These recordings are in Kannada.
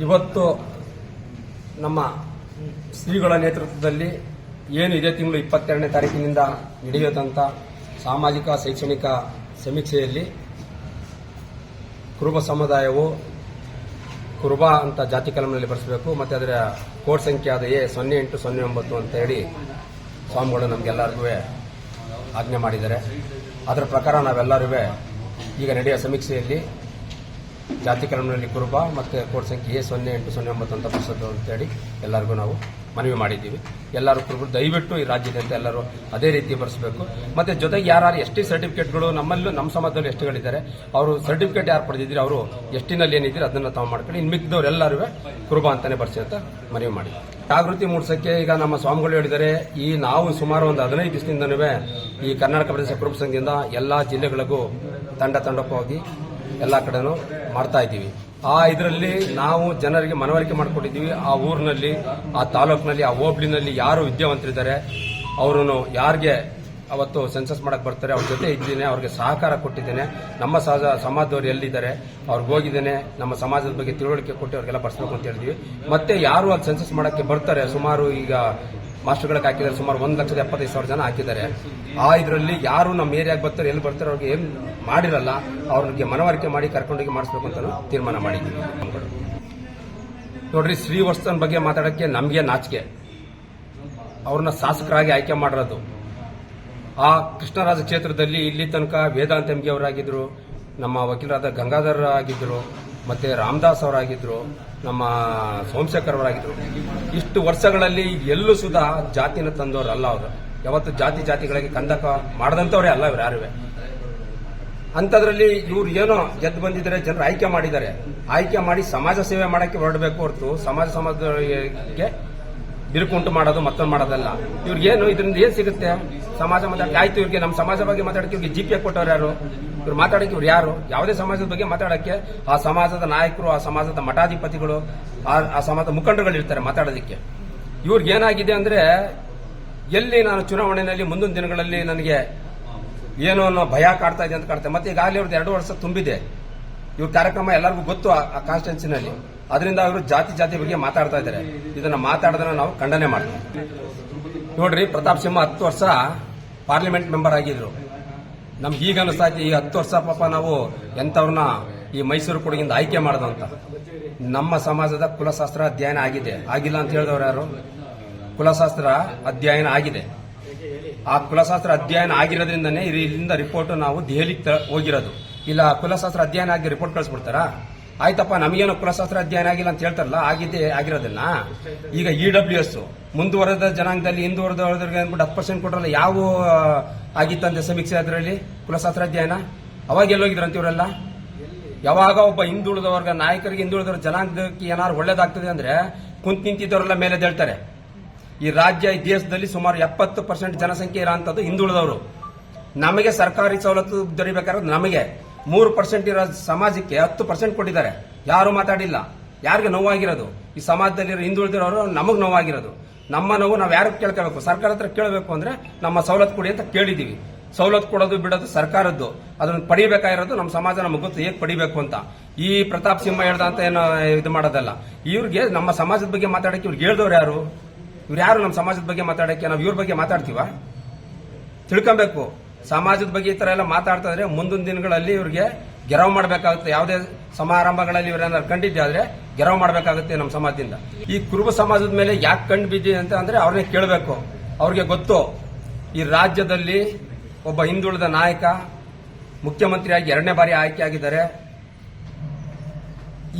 ಇವತ್ತು ನಮ್ಮ ಶ್ರೀಗಳ ನೇತೃತ್ವದಲ್ಲಿ ಏನು ಇದೇ ತಿಂಗಳು ಇಪ್ಪತ್ತೆರಡನೇ ತಾರೀಕಿನಿಂದ ನಡೆಯುತ್ತಂತ ಸಾಮಾಜಿಕ, ಶೈಕ್ಷಣಿಕ ಸಮೀಕ್ಷೆಯಲ್ಲಿ ಕುರುಬ ಸಮುದಾಯವು ಕುರುಬ ಅಂತ ಜಾತಿ ಕಲಂನಲ್ಲಿ ಬರೆಸಬೇಕು ಮತ್ತು ಅದರ ಕೋಡ್ ಸಂಖ್ಯೆ ಆದ ಎ ಸೊನ್ನೆ ಎಂಟು ಸೊನ್ನೆ ಒಂಬತ್ತು ಅಂತ ಹೇಳಿ ಸ್ವಾಮಿಗಳು ನಮಗೆಲ್ಲರಿಗೂ ಆಜ್ಞೆ ಮಾಡಿದ್ದಾರೆ. ಅದರ ಪ್ರಕಾರ ನಾವೆಲ್ಲರೂ ಈಗ ನಡೆಯುವ ಸಮೀಕ್ಷೆಯಲ್ಲಿ ಜಾತಿ ಕ್ರಮದಲ್ಲಿ ಕುರುಬ ಮತ್ತು ಕೋಡ್ ಸಂಖ್ಯೆ ಎ ಸೊನ್ನೆ ಎಂಟು ಸೊನ್ನೆ ಒಂಬತ್ತು ಅಂತ ಪುಸ್ತಕ ಅಂತೇಳಿ ಎಲ್ಲರಿಗೂ ನಾವು ಮನವಿ ಮಾಡಿದ್ದೀವಿ. ಎಲ್ಲರೂ ಕುರುಬರು, ದಯವಿಟ್ಟು ಈ ರಾಜ್ಯದಂತೆ ಎಲ್ಲರೂ ಅದೇ ರೀತಿ ಬರೆಸಬೇಕು. ಮತ್ತೆ ಜೊತೆಗೆ ಯಾರು ಎಸ್ ಟಿ ಸರ್ಟಿಫಿಕೇಟ್ಗಳು ನಮ್ಮಲ್ಲೂ, ನಮ್ಮ ಸಮಾಜದಲ್ಲಿ ಎಷ್ಟುಗಳಿದ್ದಾರೆ ಅವರು ಸರ್ಟಿಫಿಕೇಟ್ ಯಾರು ಪಡೆದಿದ್ದೀರಿ ಅವರು ಎಷ್ಟಿನಲ್ಲಿ ಏನಿದ್ದೀರಿ ಅದನ್ನು ತಾವು ಮಾಡ್ಕೊಂಡು ಇನ್ನು ಮಿಕ್ಕಿದವ್ರು ಎಲ್ಲರೂ ಕುರುಬ ಅಂತಾನೆ ಬರ್ಸಿ ಅಂತ ಮನವಿ ಮಾಡಿ ಜಾಗೃತಿ ಮೂಡಿಸೋಕ್ಕೆ ಈಗ ನಮ್ಮ ಸ್ವಾಮಿಗಳು ಹೇಳಿದ್ದಾರೆ, ಈ ನಾವು ಸುಮಾರು ಒಂದು ಹದಿನೈದು ದಿವಸದಿಂದನೂ ಈ ಕರ್ನಾಟಕ ಪ್ರದೇಶ ಕುರುಬ ಸಂಘದಿಂದ ಎಲ್ಲ ಜಿಲ್ಲೆಗಳಿಗೂ ತಂಡ ತಂಡಕ್ಕೆ ಹೋಗಿ ಎಲ್ಲ ಕಡೆನೂ ಮಾಡ್ತಾ ಇದ್ದೀವಿ. ಆ ಇದರಲ್ಲಿ ನಾವು ಜನರಿಗೆ ಮನವರಿಕೆ ಮಾಡಿಕೊಟ್ಟಿದ್ದೀವಿ ಆ ಊರಿನಲ್ಲಿ, ಆ ತಾಲೂಕಿನಲ್ಲಿ, ಆ ಹೋಬ್ಳಿನಲ್ಲಿ ಯಾರು ವಿದ್ಯಾವಂತರಿದ್ದಾರೆ ಅವರನ್ನು ಯಾರಿಗೆ ಅವತ್ತು ಸೆನ್ಸಸ್ ಮಾಡಕ್ ಬರ್ತಾರೆ, ಅವ್ರ ಜೊತೆ ಇದ್ದೀನಿ, ಅವ್ರಿಗೆ ಸಹಕಾರ ಕೊಟ್ಟಿದ್ದೇನೆ. ನಮ್ಮ ಸಹಜ ಸಮಾಜದವರು ಎಲ್ಲಿದ್ದಾರೆ, ಅವ್ರಿಗೆ ಹೋಗಿದ್ದೇನೆ, ನಮ್ಮ ಸಮಾಜದ ಬಗ್ಗೆ ತಿಳುವಳಿಕೆ ಕೊಟ್ಟು ಅವ್ರಿಗೆಲ್ಲ ಬರ್ಸ್ಬೇಕು ಅಂತ ಹೇಳಿದ್ವಿ. ಮತ್ತೆ ಯಾರು ಅದು ಸೆನ್ಸಸ್ ಮಾಡಕ್ಕೆ ಬರ್ತಾರೆ, ಸುಮಾರು ಈಗ ಮಾಸ್ಟರ್ಗಳಿಗೆ ಹಾಕಿದ್ದಾರೆ. ಸುಮಾರು ಒಂದು ಲಕ್ಷದ ಎಪ್ಪತ್ತೈದು ಸಾವಿರ ಜನ ಹಾಕಿದ್ದಾರೆ. ಆ ಇದರಲ್ಲಿ ಯಾರು ನಮ್ಮ ಏರಿಯಾಗೆ ಬರ್ತಾರೆ, ಎಲ್ಲಿ ಬರ್ತಾರೆ ಅವ್ರಿಗೆ ಏನು ಮಾಡಿರಲ್ಲ ಅವ್ರಿಗೆ ಮನವರಿಕೆ ಮಾಡಿ ಕರ್ಕೊಂಡೋಗಿ ಮಾಡಿಸ್ಬೇಕು ಅಂತ ತೀರ್ಮಾನ ಮಾಡಿದ್ದೀವಿ. ನೋಡ್ರಿ ಶ್ರೀವರ್ಧನ್ ಬಗ್ಗೆ ಮಾತಾಡೋಕ್ಕೆ ನಮಗೆ ನಾಚಿಕೆ. ಅವ್ರನ್ನ ಶಾಸಕರಾಗಿ ಆಯ್ಕೆ ಮಾಡಿರೋದು. ಆ ಕೃಷ್ಣರಾಜ ಕ್ಷೇತ್ರದಲ್ಲಿ ಇಲ್ಲಿ ತನಕ ವೇದಾಂತ ಅವರಾಗಿದ್ದರು ನಮ್ಮ ವಕೀಲರಾದ ಗಂಗಾಧರ್ ಆಗಿದ್ರು ಮತ್ತೆ ರಾಮದಾಸ್ ಅವರಾಗಿದ್ರು, ನಮ್ಮ ಸೋಮಶೇಖರ್ ಅವರಾಗಿದ್ರು, ಇಷ್ಟು ವರ್ಷಗಳಲ್ಲಿ ಎಲ್ಲೂ ಸುದಾ ಜಾತಿನ ತಂದವರಲ್ಲ ಅವರು. ಯಾವತ್ತು ಜಾತಿ ಜಾತಿಗಳಿಗೆ ಕಂದಕ ಮಾಡದಂತವ್ರೆ ಅಲ್ಲ ಇವ್ರು ಯಾರುವೆ. ಅಂಥದ್ರಲ್ಲಿ ಇವ್ರು ಏನೋ ಗೆದ್ದು ಬಂದಿದ್ದಾರೆ ಜನರು ಆಯ್ಕೆ ಮಾಡಿದ್ದಾರೆ. ಆಯ್ಕೆ ಮಾಡಿ ಸಮಾಜ ಸೇವೆ ಮಾಡಕ್ಕೆ ಹೊರಡಬೇಕು ಹೊರತು ಸಮಾಜ ಸಮಾಜಕ್ಕೆ ಬಿರುಕುಂಟು ಮಾಡೋದು ಮತ್ತೊಂದು ಮಾಡೋದಲ್ಲ. ಇವ್ರಿಗೇನು ಇದರಿಂದ ಏನ್ ಸಿಗುತ್ತೆ? ಸಮಾಜ ಮಾತಾಡಕ್ಕೆ ಆಯ್ತು ಇವ್ರಿಗೆ ನಮ್ಮ ಸಮಾಜ ಬಗ್ಗೆ ಮಾತಾಡಕ್ಕೆ ಇವ್ರಿಗೆ ಜಿಪಿ ಕೊಟ್ಟವ್ರು ಯಾರು? ಇವ್ರು ಮಾತಾಡಕ್ಕೆ ಇವ್ರು ಯಾರು? ಯಾವುದೇ ಸಮಾಜದ ಬಗ್ಗೆ ಮಾತಾಡಕ್ಕೆ ಆ ಸಮಾಜದ ನಾಯಕರು, ಆ ಸಮಾಜದ ಮಠಾಧಿಪತಿಗಳು, ಆ- ಸಮಾಜದ ಮುಖಂಡರುಗಳು ಇರ್ತಾರೆ ಮಾತಾಡೋದಕ್ಕೆ. ಇವ್ರಿಗೆ ಏನಾಗಿದೆ ಅಂದ್ರೆ, ಎಲ್ಲಿ ನಾನು ಚುನಾವಣೆಯಲ್ಲಿ ಮುಂದಿನ ದಿನಗಳಲ್ಲಿ ನನಗೆ ಏನೋ ಅನ್ನೋ ಭಯ ಕಾಡ್ತಾ ಇದೆ ಅಂತ ಕಾಡ್ತಾರೆ ಮತ್ತೆ ಈಗಾಗಲೇ ಅವ್ರದ್ದು ಎರಡು ವರ್ಷ ತುಂಬಿದೆ. ಇವ್ರ ಕಾರ್ಯಕ್ರಮ ಎಲ್ಲರಿಗೂ ಗೊತ್ತು ಆ- ಕಾನ್ಸ್ಟಿಟ್ಯೂನ್ಸಿನಲ್ಲಿ ಅದರಿಂದ ಅವರು ಜಾತಿ ಜಾತಿ ಬಗ್ಗೆ ಮಾತಾಡ್ತಾ ಇದ್ದಾರೆ. ಇದನ್ನ ಮಾತಾಡೋದನ್ನ ನಾವು ಖಂಡನೆ ಮಾಡ್ತೀವಿ. ನೋಡ್ರಿ, ಪ್ರತಾಪ್ ಸಿಂಹ ಹತ್ತು ವರ್ಷ ಪಾರ್ಲಿಮೆಂಟ್ ಮೆಂಬರ್ ಆಗಿದ್ರು. ನಮ್ಗೆ ಈಗ ಅನಿಸ್ತಾ ಈ ಹತ್ತು ವರ್ಷ ಪಾಪ ನಾವು ಎಂಥವ್ರನ್ನ ಈ ಮೈಸೂರು ಕೊಡಗಿಂದ ಆಯ್ಕೆ ಮಾಡೋದು ಅಂತ. ನಮ್ಮ ಸಮಾಜದ ಕುಲಶಾಸ್ತ್ರ ಅಧ್ಯಯನ ಆಗಿದೆ. ಆಗಿಲ್ಲ ಅಂತ ಹೇಳಿದವ್ರು ಯಾರು? ಕುಲಶಾಸ್ತ್ರ ಅಧ್ಯಯನ ಆಗಿದೆ. ಆ ಕುಲಶಾಸ್ತ್ರ ಅಧ್ಯಯನ ಆಗಿರೋದ್ರಿಂದನೇ ಇಲ್ಲಿಂದ ರಿಪೋರ್ಟ್ ನಾವು ದೆಹಲಿಗೆ ಹೋಗಿರೋದು. ಇಲ್ಲ ಕುಲಶಾಸ್ತ್ರ ಅಧ್ಯಯನ ಆಗಿ ರಿಪೋರ್ಟ್ ಕಳಿಸ್ಬಿಡ್ತಾರಾ? ಆಯ್ತಪ್ಪ, ನಮಗೇನು ಕುಲಶಾಸ್ತ್ರ ಅಧ್ಯಯನ ಆಗಿಲ್ಲ ಅಂತ ಹೇಳ್ತಾರಲ್ಲ ಆಗಿದೆ ಆಗಿರೋದಿಲ್ಲ. ಈಗ ಇ ಡಬ್ಲ್ಯೂ ಎಸ್ ಮುಂದುವರೆದ ಜನಾಂಗದಲ್ಲಿ ಹಿಂದುವರೆದವ್ರಿಗೆ ಅಂದ್ಬಿಟ್ಟು ಹತ್ತು ಪರ್ಸೆಂಟ್ ಕೊಟ್ರಲ್ಲ, ಯಾವ ಆಗಿತ್ತಂತೆ ಸಮೀಕ್ಷೆ ಅದರಲ್ಲಿ? ಕುಲಶಾಸ್ತ್ರ ಅಧ್ಯಯನ? ಅವಾಗ ಎಲ್ಲೋಗಿದ್ರಂತ ಇವರೆಲ್ಲ? ಯಾವಾಗ ಒಬ್ಬ ಹಿಂದುಳಿದವರ್ಗ, ನಾಯಕರಿಗೆ ಹಿಂದುಳಿದವ್ರ ಜನಾಂಗಕ್ಕೆ ಏನಾದ್ರು ಒಳ್ಳೇದಾಗ್ತದೆ ಅಂದ್ರೆ ಕುಂತ್ ನಿಂತಿದ್ದವರೆಲ್ಲ ಮೇಲೆ ಹೇಳ್ತಾರೆ ಈ ರಾಜ್ಯ, ಈ ದೇಶದಲ್ಲಿ ಸುಮಾರು ಎಪ್ಪತ್ತು ಪರ್ಸೆಂಟ್ ಜನಸಂಖ್ಯೆ ಇರೋಂಥದ್ದು ಹಿಂದುಳಿದವರು. ನಮಗೆ ಸರ್ಕಾರಿ ಸವಲತ್ತು ದೊರಿಬೇಕಾದ್ರೆ ನಮಗೆ. ಮೂರು ಪರ್ಸೆಂಟ್ ಇರೋ ಸಮಾಜಕ್ಕೆ ಹತ್ತು ಪರ್ಸೆಂಟ್ ಕೊಟ್ಟಿದ್ದಾರೆ. ಯಾರು ಮಾತಾಡಿಲ್ಲ. ಯಾರಿಗೆ ನೋವಾಗಿರೋದು? ಈ ಸಮಾಜದಲ್ಲಿ ಹಿಂದುಳಿದಿರೋರು ನಮಗೆ ನೋವಾಗಿರೋದು. ನಮ್ಮ ನೋವು ನಾವು ಯಾರು ಕೇಳ್ಕೋಬೇಕು ಸರ್ಕಾರ ಹತ್ರ ಕೇಳಬೇಕು ಅಂದ್ರೆ ನಮ್ಮ ಸವಲತ್ತು ಕೊಡಿ ಅಂತ ಕೇಳಿದೀವಿ. ಸವಲತ್ತು ಕೊಡೋದು ಬಿಡೋದು ಸರ್ಕಾರದ್ದು. ಅದನ್ನು ಪಡಿಬೇಕಾಗಿರೋದು ನಮ್ಮ ಸಮಾಜ ನಮಗೆ ಗೊತ್ತು ಹೇಗೆ ಪಡಿಬೇಕು ಅಂತ. ಈ ಪ್ರತಾಪ್ ಸಿಂಹ ಹೇಳ್ದ ಅಂತ ಏನೋ ಇದು ಮಾಡೋದಲ್ಲ. ಇವ್ರಿಗೆ ನಮ್ಮ ಸಮಾಜದ ಬಗ್ಗೆ ಮಾತಾಡಕ್ಕೆ ಇವ್ರಿಗೆ ಹೇಳ್ದವ್ರು ಯಾರು? ಇವ್ರು ಯಾರು ನಮ್ಮ ಸಮಾಜದ ಬಗ್ಗೆ ಮಾತಾಡಕ್ಕೆ? ನಾವು ಇವ್ರ ಬಗ್ಗೆ ಮಾತಾಡ್ತೀವ? ತಿಳ್ಕೊಬೇಕು. ಸಮಾಜದ ಬಗ್ಗೆ ಈ ತರ ಎಲ್ಲ ಮಾತಾಡ್ತಾ ಇದ್ರೆ ಮುಂದಿನ ದಿನಗಳಲ್ಲಿ ಇವ್ರಿಗೆ ಗೆರವ್ ಮಾಡಬೇಕಾಗುತ್ತೆ. ಯಾವುದೇ ಸಮಾರಂಭಗಳಲ್ಲಿ ಇವರೇನಾದ್ರು ಕಂಡಿದ್ದಾದ್ರೆ ಗೆರವ್ ಮಾಡಬೇಕಾಗುತ್ತೆ ನಮ್ಮ ಸಮಾಜದಿಂದ. ಈ ಕುರುಬ ಸಮಾಜದ ಮೇಲೆ ಯಾಕೆ ಕಂಡು ಬಿದ್ದಿ ಅಂತ ಅಂದ್ರೆ ಅವ್ರನ್ನೇ ಕೇಳಬೇಕು. ಅವ್ರಿಗೆ ಗೊತ್ತು. ಈ ರಾಜ್ಯದಲ್ಲಿ ಒಬ್ಬ ಹಿಂದುಳಿದ ನಾಯಕ, ಮುಖ್ಯಮಂತ್ರಿಯಾಗಿ ಎರಡನೇ ಬಾರಿ ಆಯ್ಕೆ ಆಗಿದ್ದಾರೆ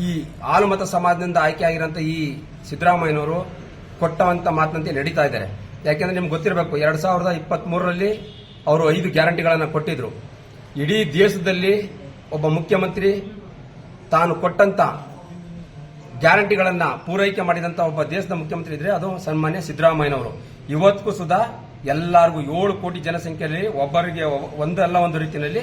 ಈ ಆಲುಮತ ಸಮಾಜದಿಂದ ಆಯ್ಕೆ ಆಗಿರೋಂಥ ಈ ಸಿದ್ದರಾಮಯ್ಯನವರು ಕೊಟ್ಟವಂತ ಮಾತಿನಂತೆ ನಡೀತಾ ಇದ್ದಾರೆ. ಯಾಕೆಂದ್ರೆ ನಿಮ್ಗೆ ಗೊತ್ತಿರಬೇಕು, ಎರಡ್ ಸಾವಿರದ ಇಪ್ಪತ್ತ್ ಮೂರರಲ್ಲಿ ಅವರು ಐದು ಗ್ಯಾರಂಟಿಗಳನ್ನು ಕೊಟ್ಟಿದ್ರು. ಇಡೀ ದೇಶದಲ್ಲಿ ಒಬ್ಬ ಮುಖ್ಯಮಂತ್ರಿ ತಾನು ಕೊಟ್ಟಂತ ಗ್ಯಾರಂಟಿಗಳನ್ನು ಪೂರೈಕೆ ಮಾಡಿದಂತ ಒಬ್ಬ ದೇಶದ ಮುಖ್ಯಮಂತ್ರಿ ಇದ್ರೆ ಅದು ಸನ್ಮಾನ್ಯ ಸಿದ್ದರಾಮಯ್ಯನವರು. ಇವತ್ತಿಗೂ ಸುಧಾ ಎಲ್ಲರಿಗೂ ಏಳು ಕೋಟಿ ಜನಸಂಖ್ಯೆಯಲ್ಲಿ ಒಬ್ಬರಿಗೆ ಒಂದಲ್ಲ ಒಂದು ರೀತಿಯಲ್ಲಿ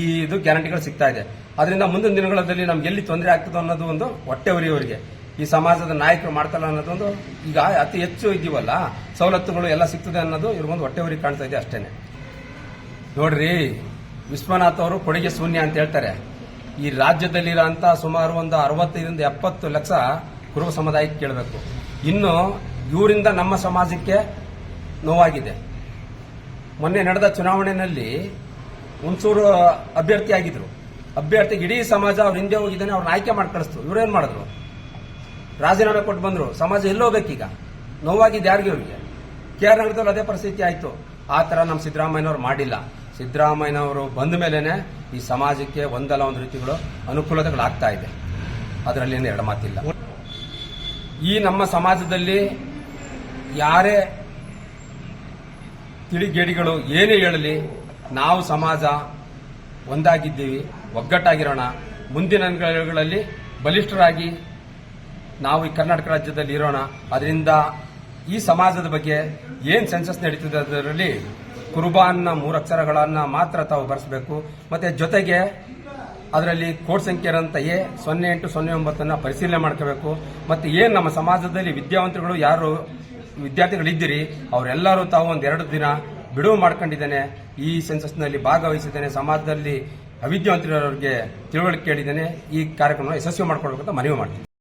ಈ ಇದು ಗ್ಯಾರಂಟಿಗಳು ಸಿಗ್ತಾ ಇದೆ. ಅದರಿಂದ ಮುಂದಿನ ದಿನಗಳಲ್ಲಿ ನಮ್ಗೆ ಎಲ್ಲಿ ತೊಂದರೆ ಆಗ್ತದೆ ಅನ್ನೋದು ಒಂದು ಹೊಟ್ಟೆ ಉರಿಯವರಿಗೆ ಈ ಸಮಾಜದ ನಾಯಕರು ಮಾಡ್ತಾರ ಅನ್ನೋದೊಂದು ಈಗ ಅತಿ ಹೆಚ್ಚು ಇದೀವಲ್ಲ, ಸವಲತ್ತುಗಳು ಎಲ್ಲ ಸಿಗ್ತದೆ ಅನ್ನೋದು ಇವ್ರಿಗೊಂದು ಹೊಟ್ಟೆ ಉರಿ ಕಾಣ್ತಾ ಇದೆ ಅಷ್ಟೇನೆ. ನೋಡ್ರಿ, ವಿಶ್ವನಾಥ್ ಅವರು ಕೊಡುಗೆ ಶೂನ್ಯ ಅಂತ ಹೇಳ್ತಾರೆ. ಈ ರಾಜ್ಯದಲ್ಲಿರೋಂಥ ಸುಮಾರು ಒಂದು ಅರವತ್ತೈದರಿಂದ ಎಪ್ಪತ್ತು ಲಕ್ಷ ಕುರುಬ ಸಮುದಾಯಕ್ಕೆ ಕೇಳಬೇಕು. ಇನ್ನು ಇವರಿಂದ ನಮ್ಮ ಸಮಾಜಕ್ಕೆ ನೋವಾಗಿದೆ. ಮೊನ್ನೆ ನಡೆದ ಚುನಾವಣೆಯಲ್ಲಿ ಹುಣಸೂರು ಅಭ್ಯರ್ಥಿ ಆಗಿದ್ರು. ಅಭ್ಯರ್ಥಿಗೆ ಇಡೀ ಸಮಾಜ ಅವ್ರ ಹಿಂದೆ ಹೋಗಿದ್ದಾನೆ, ಅವ್ರನ್ನ ಆಯ್ಕೆ ಮಾಡಿ ಕಳಿಸ್ತು. ಇವ್ರೇನ್ ಮಾಡಿದ್ರು? ರಾಜೀನಾಮೆ ಕೊಟ್ಟು ಬಂದ್ರು. ಸಮಾಜ ಎಲ್ಲೋಗ್ಬೇಕೀಗ ನೋವಾಗಿದ್ದು ಯಾರಿಗೆ ಅವ್ರಿಗೆ? ಕೆ ಆರ್ ನಗರದಲ್ಲಿ ಅದೇ ಪರಿಸ್ಥಿತಿ ಆಯ್ತು. ಆ ತರ ನಮ್ಮ ಸಿದ್ದರಾಮಯ್ಯನವರು ಮಾಡಿಲ್ಲ. ಸಿದ್ದರಾಮಯ್ಯನವರು ಬಂದ ಮೇಲೆನೆ ಈ ಸಮಾಜಕ್ಕೆ ಒಂದಲ್ಲ ಒಂದು ರೀತಿಗಳು ಅನುಕೂಲತೆಗಳಾಗ್ತಾ ಇದೆ. ಅದರಲ್ಲಿ ಏನು ಎರಡು ಮಾತಿಲ್ಲ. ಈ ನಮ್ಮ ಸಮಾಜದಲ್ಲಿ ಯಾರೇ ತಿಳಿಗೇಡಿಗಳು ಏನೇ ಹೇಳಲಿ, ನಾವು ಸಮಾಜ ಒಂದಾಗಿದ್ದೀವಿ, ಒಗ್ಗಟ್ಟಾಗಿರೋಣ. ಮುಂದಿನ ದಿನಗಳಲ್ಲಿ ಬಲಿಷ್ಠರಾಗಿ ನಾವು ಈ ಕರ್ನಾಟಕ ರಾಜ್ಯದಲ್ಲಿ ಇರೋಣ. ಅದರಿಂದ ಈ ಸಮಾಜದ ಬಗ್ಗೆ ಏನು ಸೆನ್ಸಸ್ ನಡೀತಿದೆ ಅದರಲ್ಲಿ ಕುರ್ಬಾನ್ನ ಮೂರಕ್ಷರಗಳನ್ನು ಮಾತ್ರ ತಾವು ಬರೆಸಬೇಕು. ಮತ್ತೆ ಜೊತೆಗೆ ಅದರಲ್ಲಿ ಕೋಡ್ ಸಂಖ್ಯೆ ಅಂತ ಎ, ಸೊನ್ನೆ ಎಂಟು, ಸೊನ್ನೆ ಒಂಬತ್ತನ್ನು ಪರಿಶೀಲನೆ ಮಾಡ್ಕೋಬೇಕು. ಮತ್ತೆ ಏನು ನಮ್ಮ ಸಮಾಜದಲ್ಲಿ ವಿದ್ಯಾವಂತರುಗಳು ಯಾರು, ವಿದ್ಯಾರ್ಥಿಗಳಿದ್ದೀರಿ, ಅವರೆಲ್ಲರೂ ತಾವು ಒಂದೆರಡು ದಿನ ಬಿಡುವು ಮಾಡ್ಕೊಂಡಿದ್ದೇನೆ. ಈ ಸೆನ್ಸಸ್ನಲ್ಲಿ ಭಾಗವಹಿಸಿದ್ದೇನೆ. ಸಮಾಜದಲ್ಲಿ ಅವಿದ್ಯಾವಂತರವರಿಗೆ ತಿಳುವಳಿಕೆ ಕೇಳಿದ್ದೇನೆ. ಈ ಕಾರ್ಯಕ್ರಮ ಯಶಸ್ವಿ ಮಾಡ್ಕೊಳ್ಬೇಕಂತ ಮನವಿ ಮಾಡ್ತೀನಿ.